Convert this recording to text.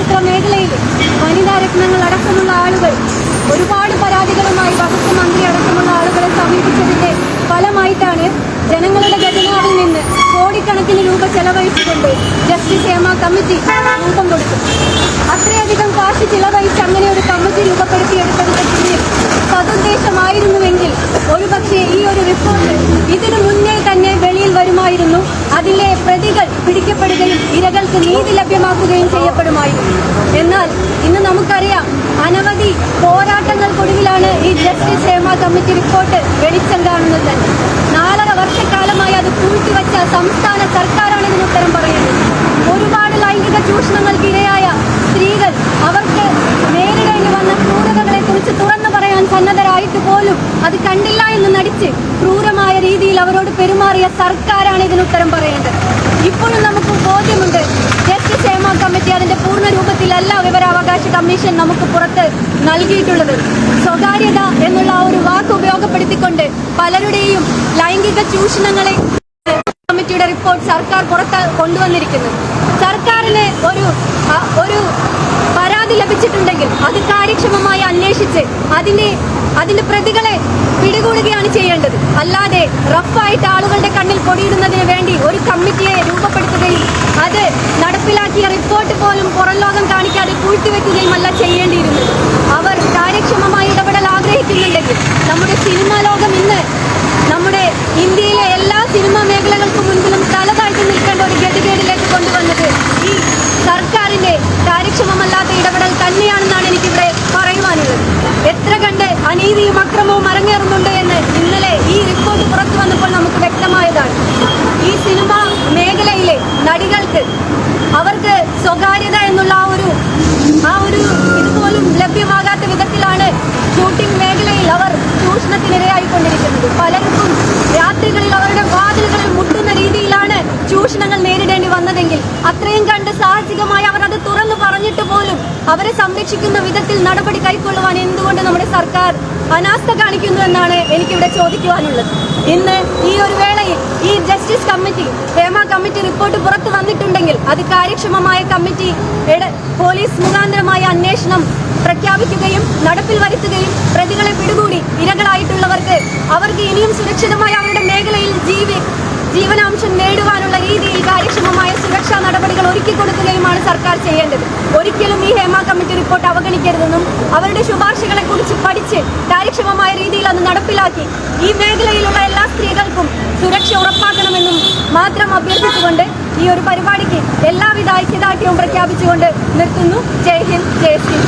ചലച്ചിത്ര മേഖലയിൽ വനിതാരത്നങ്ങൾ അടക്കമുള്ള ആളുകൾ ഒരുപാട് പരാതികളുമായി വകുപ്പ് മന്ത്രി അടക്കമുള്ള ആളുകളെ സമീപിച്ചതിന്റെ ഫലമായിട്ടാണ് ജനങ്ങളുടെ ഖജനാവിൽ നിന്ന് കോടിക്കണക്കിന് രൂപ ചെലവഴിച്ചുകൊണ്ട് ജസ്റ്റിസ് ഹേമ കമ്മിറ്റി രൂപം കൊടുത്തു. അത്രയധികം കാശ് ചിലവഴിച്ച് അങ്ങനെ ഒരു കമ്മിറ്റി രൂപപ്പെടുത്തിയെടുത്തതിന്റെ പിന്നിൽ സതുദ്ദേശമായിരുന്നുവെങ്കിൽ ഒരുപക്ഷെ ഈ ഒരു റിപ്പോർട്ട് ഇതിനു മുന്നേ തന്നെ വെളിയിൽ വരുമായിരുന്നു. അതിലെ പ്രതികൾ ഇരകൾക്ക് നീതി ലഭ്യമാക്കുകയും ചെയ്യപ്പെടുമായിരുന്നു. എന്നാൽ ഇന്ന് നമുക്കറിയാം അനവധി പോരാട്ടങ്ങൾക്കൊടുവിലാണ് ഈ ജസ്റ്റിസ് ഹേമ കമ്മിറ്റി റിപ്പോർട്ട് വെളിച്ചം കാണുന്നത് തന്നെ. നാലര വർഷക്കാലമായി അത് പൂഴ്ത്തിവെച്ച സംസ്ഥാന സർക്കാരാണ് ഇതിന് ഉത്തരം പറയുന്നത്. ഒരുപാട് ലൈംഗിക ചൂഷണങ്ങൾക്ക് ഇരയായ സ്ത്രീകൾ അവർക്ക് നേരിടേണ്ടി വന്ന ക്രൂരതകളെ കുറിച്ച് തുറന്നു പറയാൻ സന്നദ്ധരായിട്ട് പോലും അത് കണ്ടില്ല എന്ന് നടിച്ച് ക്രൂരമായ രീതിയിൽ അവരോട് പെരുമാറിയ സർക്കാരാണ് ഇതിന് ഉത്തരം പറയേണ്ടത് ഇപ്പോഴും നമുക്ക് ബോധ്യമുണ്ട് ജസ്റ്റിസ് ഹേമ കമ്മിറ്റി അതിന്റെ പൂർണ രൂപത്തിലല്ല വിവരാവകാശ കമ്മീഷൻ നമുക്ക് പുറത്ത് നൽകിയിട്ടുള്ളത്. സ്വകാര്യത എന്നുള്ള ഒരു വാക്ക് ഉപയോഗപ്പെടുത്തിക്കൊണ്ട് പലരുടെയും ലൈംഗിക ചൂഷണങ്ങളെ കമ്മിറ്റിയുടെ റിപ്പോർട്ട് സർക്കാർ പുറത്ത് കൊണ്ടുവന്നിരിക്കുന്നത് സർക്കാരിന് ഒരു ഒരു പരാതി ലഭിച്ചിട്ടുണ്ടെങ്കിൽ അത് കാര്യക്ഷമമായി അന്വേഷിച്ച് അതിനെ അതിന്റെ പ്രതികളെ പിടികൂടുകയാണ് ചെയ്യേണ്ടത്. അല്ലാതെ റഫായിട്ട് ആളുകളുടെ കണ്ണിൽ പൊടിയിടുന്നതിന് വേണ്ടി ഒരു കമ്മിറ്റിയെ രൂപപ്പെടുത്തുകയും അത് നടപ്പിലാക്കിയ റിപ്പോർട്ട് പോലും പുറം ലോകം കാണിക്കാതെ പൂഴ്ത്തിവെക്കുകയും അല്ല ചെയ്യേണ്ടിയിരുന്നത്. അവർ കാര്യക്ഷമമായി ഇടപെടൽ ആഗ്രഹിക്കുന്നുണ്ടെങ്കിൽ നമ്മുടെ സിനിമാ ലോകം ഇന്ന് നമ്മുടെ ഇന്ത്യയിലെ എല്ലാ സിനിമാ മേഖലകൾക്കും മുൻപിലും തലതായിട്ട് നിൽക്കേണ്ട ഒരു ഗതികേടിലേക്ക് കൊണ്ടുവന്നത് ഈ സർക്കാരിന്റെ കാര്യക്ഷമമല്ലാത്ത ഇടപെടൽ തന്നെയാണെന്നാണ് എനിക്കിവിടെ പറയുവാനുള്ളത്. എത്ര കണ്ട് അനീതിയും അക്രമവും അരങ്ങേറുന്നുണ്ട് എന്ന് ഇന്നലെ ഈ റിപ്പോർട്ട് പുറത്തു വന്നപ്പോൾ നമുക്ക് വ്യക്തമായതാണ്. ഈ സിനിമാ മേഖലയിലെ നടികൾക്ക് അവർക്ക് സ്വകാര്യത രാത്രികളിൽ അവരുടെ വാതിലുകളിൽ മുട്ടുന്ന രീതിയിലാണ് ചൂഷണങ്ങൾ നേരിടേണ്ടി വന്നതെങ്കിൽ അത്രയും കണ്ട് സാഹസികമായി അവർ അത് തുറന്നു പറഞ്ഞിട്ട് പോലും അവരെ സംരക്ഷിക്കുന്ന വിധത്തിൽ നടപടി കൈക്കൊള്ളുവാൻ എന്തുകൊണ്ട് നമ്മുടെ സർക്കാർ അനാസ്ഥ കാണിക്കുന്നു എന്നാണ് എനിക്കിവിടെ ചോദിക്കുവാനുള്ളത്. ഇന്ന് ഈ ഒരു വേളയിൽ ഈ justice committee Hema committee report പുറത്തു അത് കാര്യക്ഷമമായ കമ്മിറ്റി പോലീസ് മുഖാന്തരമായ അന്വേഷണം പ്രഖ്യാപിക്കുകയും നടപ്പിൽ വരുത്തുകയും പ്രതികളെ പിടികൂടി ഇരകളായിട്ടുള്ളവർക്ക് അവർക്ക് ഇനിയും സുരക്ഷിതമായ അവരുടെ മേഖലയിൽ ജീവി ജീവനാംശം നേടുവാനുള്ള രീതിയിൽ കാര്യക്ഷമമായ സുരക്ഷാ നടപടികൾ ഒരുക്കി കൊടുക്കുകയുമാണ് സർക്കാർ ചെയ്യേണ്ടത്. ഒരിക്കലും ഈ ഹേമ കമ്മിറ്റി റിപ്പോർട്ട് അവഗണിക്കരുതെന്നും അവരുടെ ശുപാർശകളെ കുറിച്ച് പഠിച്ച് കാര്യക്ഷമമായ രീതിയിൽ അത് നടപ്പിലാക്കി ഈ മേഖലയിലുള്ള എല്ലാ സ്ത്രീകൾക്കും സുരക്ഷ ഉറപ്പാക്കണമെന്നും മാത്രം അഭ്യർത്ഥിച്ചുകൊണ്ട് ഈ ഒരു പരിപാടിക്ക് എല്ലാവിധ ഐക്യദാർഢ്യവും പ്രഖ്യാപിച്ചുകൊണ്ട് നിർത്തുന്നു. ജയ് ഹിന്ദ് ജയ് ശ്രീ